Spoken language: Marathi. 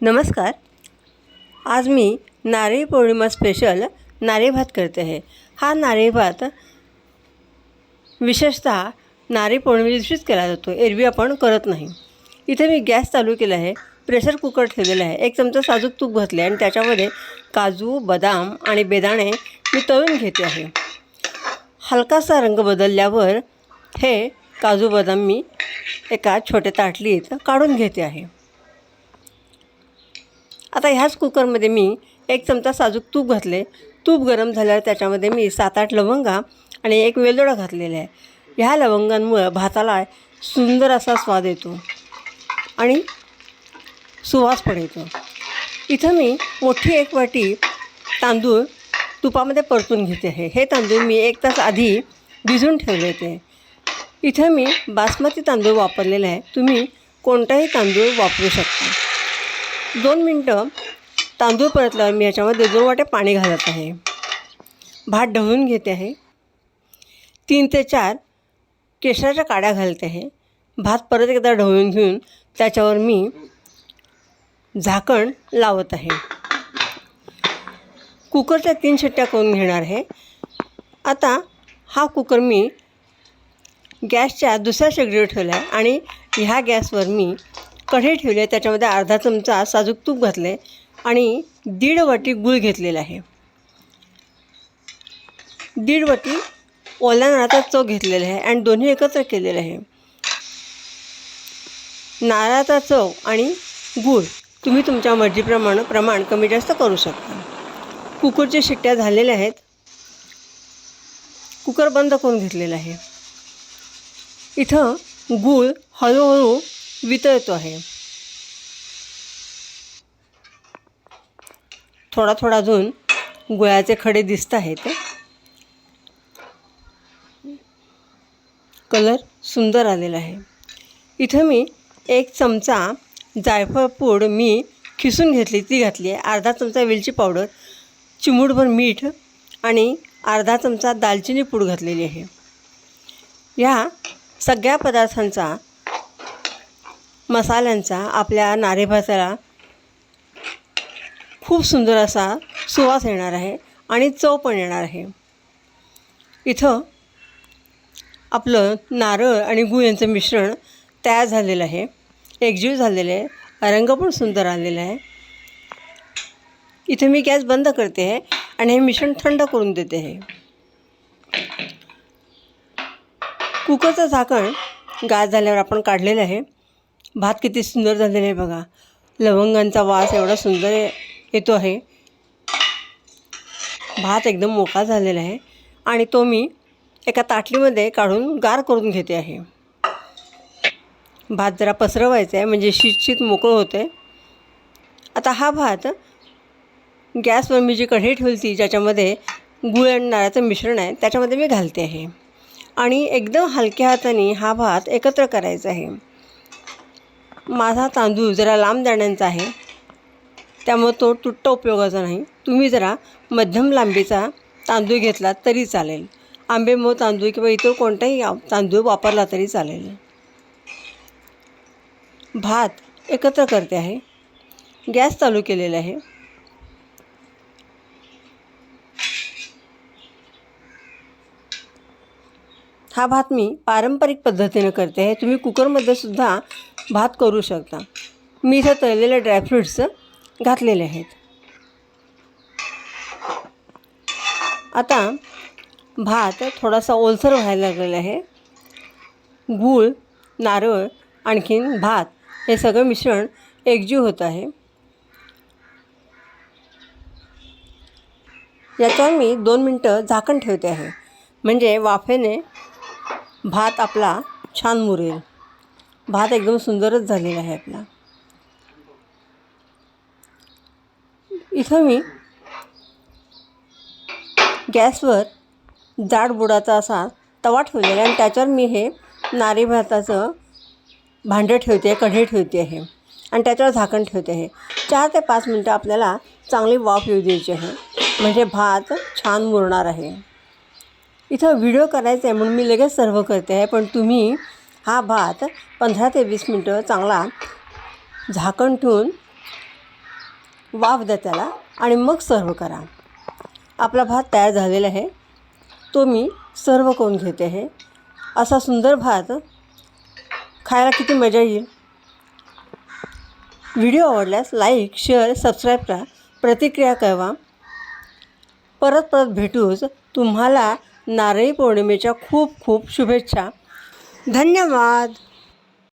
नमस्कार. आज मी नारळी पौर्णिमा स्पेशल नारळी भात करते आहे. हा नारळी भात विशेषतः नारळी पौर्णिमे दिवशीच केला जातो. एरवी आपण करत नाही. इथे मी गॅस चालू केला आहे. प्रेशर कुकर ठेवलेला आहे. एक चमचा साजूक तूप घातले आणि त्याच्यामध्ये काजू बदाम आणि बेदाणे मी तळून घेते आहे. हलकासा रंग बदलल्यावर हे काजू बदाम मी एका छोट्या ताटलीत काढून घेते आहे. आता ह्याच कुकरमध्ये मी एक चमचा साजूक तूप घातले. तूप गरम झाल्यावर त्याच्यामध्ये मी सात आठ लवंगा आणि एक वेलदोडा घातलेला आहे. ह्या लवंगांमुळं भाताला सुंदर असा स्वाद येतो आणि सुवास पण येतो. इथं मी मोठी एक वाटी तांदूळ तुपामध्ये परतून घेते आहे. हे तांदूळ मी एक तास आधी भिजून ठेवले होते. इथं मी बासमती तांदूळ वापरलेला आहे. तुम्ही कोणताही तांदूळ वापरू शकता. दोन मिनटं तांदूळ परतल्यावर मी याच्यामध्ये दोन वाटे पाणी घालत आहे. भात ढवळून घेते आहे. तीन ते चार केशराच्या काड्या घालते आहे. भात परत एकदा ढवळून घेऊन त्याच्यावर मी झाकण लावत आहे. कुकरच्या तीन शिट्ट्या करून घेणार आहे? आता हा कुकर मी गॅसच्या दुसऱ्या शेगडीवर ठेवला आहे आणि ह्या गॅसवर मी कढई ठेवले त्याच्यामध्ये अर्धा चमचा साजूक तूप घातलं आहे आणि दीड वाटी गूळ घेतलेला आहे. दीड वाटी ओल्या नारळाचा चव घेतलेला आहे आणि दोन्ही एकत्र केलेलं आहे. नारळाचा चव आणि गूळ तुम्ही तुमच्या मर्जीप्रमाणे प्रमाण कमी जास्त करू शकता. कुकरच्या शिट्ट्या झालेल्या आहेत. कुकर बंद करून घेतलेला आहे. इथं गूळ हळूहळू वितळतो आहे. थोडा थोडा अजून गुळाचे खडे दिसत आहेत. कलर सुंदर आलेला आहे. इथं मी एक चमचा जायफळ पूड मी खिसून घेतली ती घातली आहे. अर्धा चमचा वेलची पावडर चिमूटभर मीठ आणि अर्धा चमचा दालचिनी पूड घातलेली आहे. ह्या सगळ्या पदार्थांचा मसाल्यांचा आपल्या नारेभाताला खूप सुंदर असा सुवास येणार आहे आणि चव पण येणार आहे. इथं आपलं नारळ आणि गूळ यांचं मिश्रण तयार झालेलं आहे. एकजीव झालेलं आहे. रंग पण सुंदर आलेला आहे. इथे मी गॅस बंद करते आहे आणि हे मिश्रण थंड करून देते आहे. कुकरचं झाकण गाज झाल्यावर आपण काढलेलं आहे. भात किती सुंदर झालेला आहे बघा. लवंगांचा वास एवढा सुंदर येतो आहे. भात एकदम मोकळा झालेला आहे. आणि तो मी एका ताटलीमध्ये काढून गार करून घेते आहे. भात जरा पसरवायचा आहे म्हणजे शीत शीत मोकळं होतं आहे आता हा भात गॅसवर मी जी कढई ठेवली ज्याच्यामध्ये गुळ आणि नारळाचं मिश्रण आहे त्याच्यामध्ये मी घालते आहे. आणि एकदम हलक्या हाताने हा भात एकत्र करायचा आहे. माझा तांदूळ जरा लांब दाण्यांचा आहे. त्यामुळं तो तुट्टा उपयोगाचा नाही. तुम्ही जरा मध्यम लांबीचा तांदूळ घेतला तरी चालेल. आंबेमो तांदूळ किंवा इतर कोणताही तांदूळ वापरला तरी चालेल. भात एकत्र करते आहे. गॅस चालू केलेला आहे. हा भात मी पारंपरिक पद्धतीनं करते आहे. तुम्ही कुकरमध्ये सुद्धा भात करू शकता. मी इथं तळलेले ड्रायफ्रूट्स घातलेले आहेत. आता भात थोडासा ओलसर व्हायला लागलेला आहे. गूळ नारळ आणखीन भात हे सगळं मिश्रण एकजीव होत आहे. याच्यावर मी दोन मिनटं झाकण ठेवते आहे. म्हणजे वाफेने भात आपला छान मुरेल. भात एकदम सुंदरच झालेला आहे आपला. इथं मी गॅसवर जाड बुडाचा असा तवा ठेवलेला आहे आणि त्याच्यावर मी हे नारी भाताचं भांडं ठेवते आहे कढी ठेवते आहे आणि त्याच्यावर झाकण ठेवते आहे. चार ते पाच मिनटं आपल्याला चांगली वाफ येऊ द्यायची आहे. म्हणजे भात छान मुरणार आहे. इथं व्हिडिओ करायचा आहे म्हणून मी लगेच सर्व करते आहे पण तुम्ही हा भात पंधरा ते वीस मिनटं चांगला झाकण ठेवून वाफ द्या त्याला आणि मग सर्व करा. आपला भात तयार झालेला आहे. तो मी सर्व करून घेते आहे. असा सुंदर भात खायला किती मजा येईल. व्हिडिओ आवडल्यास लाईक शेअर सबस्क्राईब करा. प्रतिक्रिया कळवा. परत परत भेटूच तुम्हाला नारळी पौर्णिमेच्या खूप खूप शुभेच्छा. धन्यवाद.